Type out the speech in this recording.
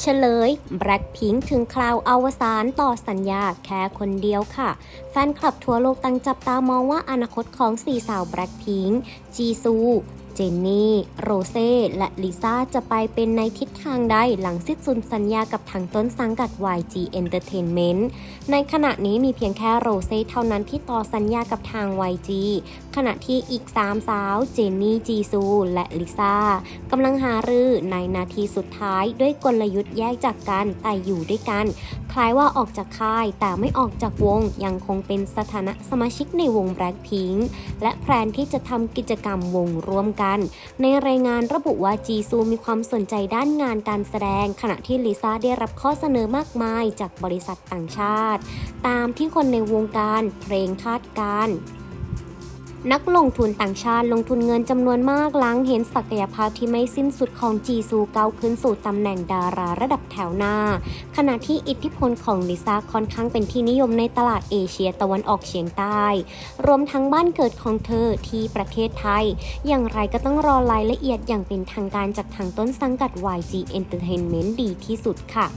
เฉลยแบล็คพิ้งถึงคราวอวสานต่อสัญญาแค่คนเดียวค่ะ แฟนคลับทั่วโลกตั้งจับตามองว่าอนาคตของสี่สาวแบล็คพิ้งจีซู จนนี่ โรเซ่ และลิซ่าจะไปเป็นในทิศทางใดหลังสิ้นสุดสัญญากับทางต้นสังกัด YG Entertainment ในขณะนี้มีเพียงแค่โรเซ่เท่านั้นที่ต่อสัญญากับทาง YG ขณะที่อีก 3 สาว เจนนี่ จีซู และลิซ่ากำลังหารือในนาทีสุดท้ายด้วยกลยุทธ์แยกจากกันแต่อยู่ด้วยกัน คล้ายว่าออกจากค่ายแต่ไม่ออกจากวงยังคงเป็นสถานะสมาชิกในวง Blackpink และแพลนที่จะทำกิจกรรมวงร่วมกันในรายงานระบุว่าจีซูมีความสนใจด้านงานการแสดง ขณะที่ลิซ่าได้รับข้อเสนอมากมายจากบริษัทต่างชาติ ตามที่คนในวงการเพลงคาดการณ์ นักลงทุนต่างชาติลงทุนเงินจำนวนมากหลังเห็นศักยภาพที่ไม่สิ้นสุดของจีซูเก้าขึ้นสู่ตำแหน่งดาราระดับแถวหน้า ขณะที่อิทธิพลของลิซ่าค่อนข้างเป็นที่นิยมในตลาดเอเชียตะวันออกเฉียงใต้ รวมทั้งบ้านเกิดของเธอที่ประเทศไทย อย่างไรก็ต้องรอรายละเอียดอย่างเป็นทางการจากทางต้นสังกัด YG Entertainment ดีที่สุดค่ะ